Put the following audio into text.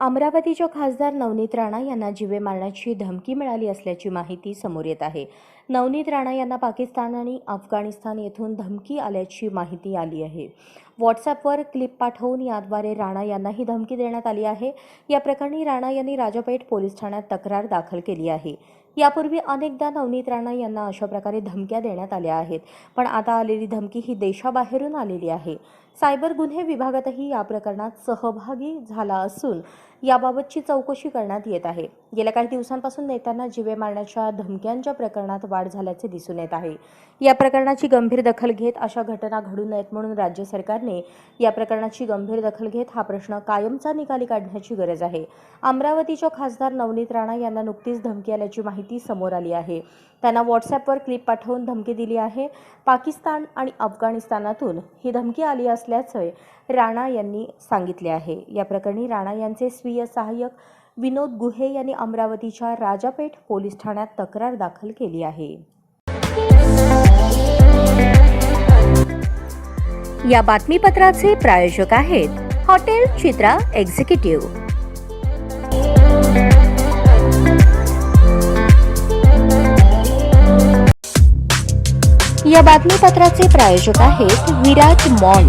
अमरावतीच्या खासदार नवनीत राणा यांना जीवे मारण्याची धमकी मिळाली असल्याची माहिती समोर येत आहे. नवनीत राणा यांना पाकिस्तान आणि अफगाणिस्तान येथून धमकी आल्याची माहिती आली आहे. व्हॉट्सॲपवर क्लिप पाठवून याद्वारे राणा यांनाही धमकी देण्यात आली आहे. या प्रकरणी राणा यांनी राजापेठ पोलीस ठाण्यात तक्रार दाखल केली आहे. यापूर्वी अनेकदा नवनीत राणा यांना अशा प्रकारे धमक्या देण्यात आल्या आहेत पण आता आलेली धमकी ही देशाबाहेरून आलेली आहे. सायबर गुन्हे विभागातही या प्रकरणात सहभागी झाला असून याबाबतची चौकशी करण्यात येत आहे. गेल्या काही दिवसांपासून नेत्यांना जीवे मारण्याच्या धमक्यांच्या प्रकरणात वाढ झाल्याचे दिसून येत आहे. या प्रकरणाची गंभीर दखल घेत अशा घटना घडू नयेत म्हणून राज्य सरकारने या प्रकरणाची गंभीर दखल घेत हा प्रश्न कायमचा निकाली काढण्याची गरज आहे. अमरावतीच्या खासदार नवनीत राणा यांना नुकतीच धमकी आल्याची माहिती समोर आली आहे. त्यांना व्हॉट्सॲपवर क्लिप पाठवून धमकी दिली आहे. पाकिस्तान आणि अफगाणिस्तानातून ही धमकी आली असल्याचे राणा यांनी सांगितले आहे. या प्रकरणी राणा यांचे स्वी केंद्रीय सहाय्यक विनोद गुहे यांनी अमरावतीच्या राजापेठ पोलीस ठाण्यात तक्रार दाखल केली आहे. या बातमीपत्राचे प्रायोजक आहेत हॉटेल चित्रा एक्झिक्युटिव्ह. या बातमीपत्राचे प्रायोजक आहेत विराज मॉल.